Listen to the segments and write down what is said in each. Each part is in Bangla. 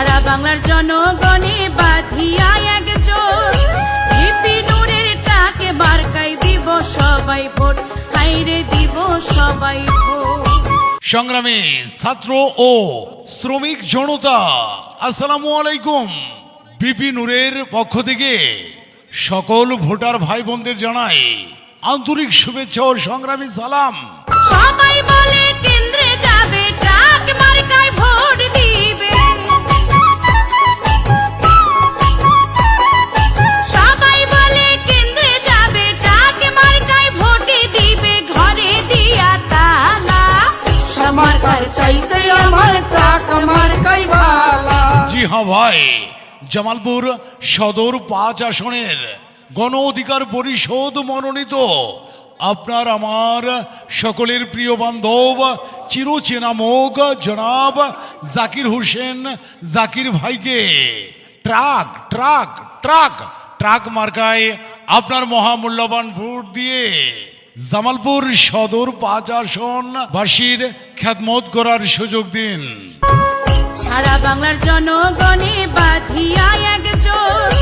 সারা বাংলার জনগণে বাঁধিয়া একজোট বিপিনুরের টাকে বারকাই দিব সবাই ভোট। হাইরে দিব সবাই ভোট। সংগ্রামী ছাত্র ও শ্রমিক জনতা আসসালামু আলাইকুম। বিপি নূরের পক্ষ থেকে সকল ভোটার ভাই বোনদের জানাই আন্তরিক শুভেচ্ছা ও সংগ্রামী সালাম। সবাই বলে হ্যাঁ ভাই জামালপুর সদর পাঁচ আসনের গণ অধিকার পরিষদ মনোনীত আপনার আমার সকলের প্রিয় বান্ধব চিরচেনা মুখ জনাব জাকির হোসেন জাকির ভাইকে। ট্রাক ট্রাক ট্রাক ট্রাক মার্কায় আপনার মহামূল্যবান ভোট দিয়ে জামালপুর সদর পাঁচ আসন বাসীর খ্যাতমত করার সুযোগ দিন। সারা বাংলার জনগণে বাঁধিয়া একজোট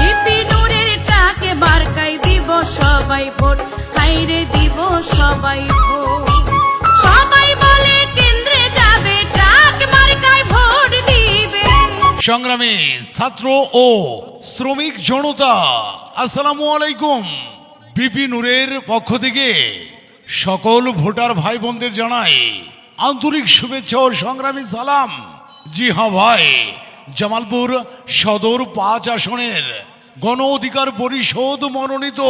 বিপিনুরের টাকে বারকাই দিব সবাই ভোট। হাইরে দিব সবাই ভোট। সবাই কেন্দ্রে যাবে ট্রাক ভোট দিবে। সংগ্রামী ছাত্র ও শ্রমিক জনতা, আসসালামু আলাইকুম। বিপি নূরের পক্ষ থেকে সকল ভোটার ভাই বোনদের জানাই আন্তরিক শুভেচ্ছা ও সংগ্রামী সালাম। জি হ্যাঁ ভাই, জামালপুর সদর পাঁচ আসনের গণ অধিকার পরিষদ মনোনীত।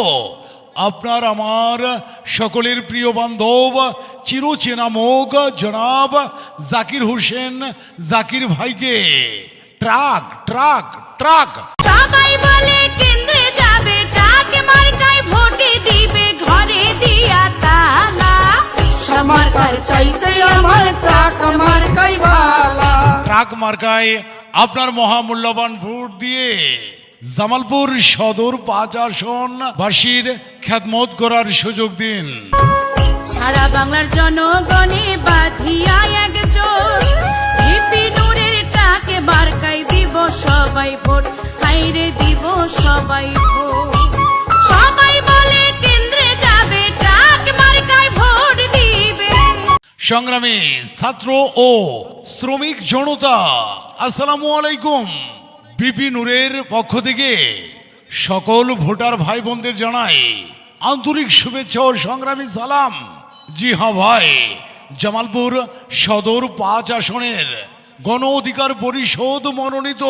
আপনার আমার সকলের প্রিয় বান্ধব চিরচেনা মুখ জনাব জাকির হোসেন জাকির ভাইকে। Truck truck truck. সবাই বলে ট্রাক মার্কায় আপনার মহামূল্যবান ভোট দিয়ে জামালপুর সদর পাঁচ আসন বাসীর খ্যাতমত করার সুযোগ দিন। সারা বাংলার জনগণে বাঁধিয়া একজোট সংগ্রামী ছাত্র ও শ্রমিক জনতা, আসসালামু আলাইকুম। বিপি নূরের পক্ষ থেকে সকল ভোটার ভাই বোনদের জানাই আন্তরিক শুভেচ্ছা ও সংগ্রামী সালাম। জি হ্যাঁ ভাই, জামালপুর সদর পাঁচ আসনের গণ অধিকার পরিষদ মনোনীত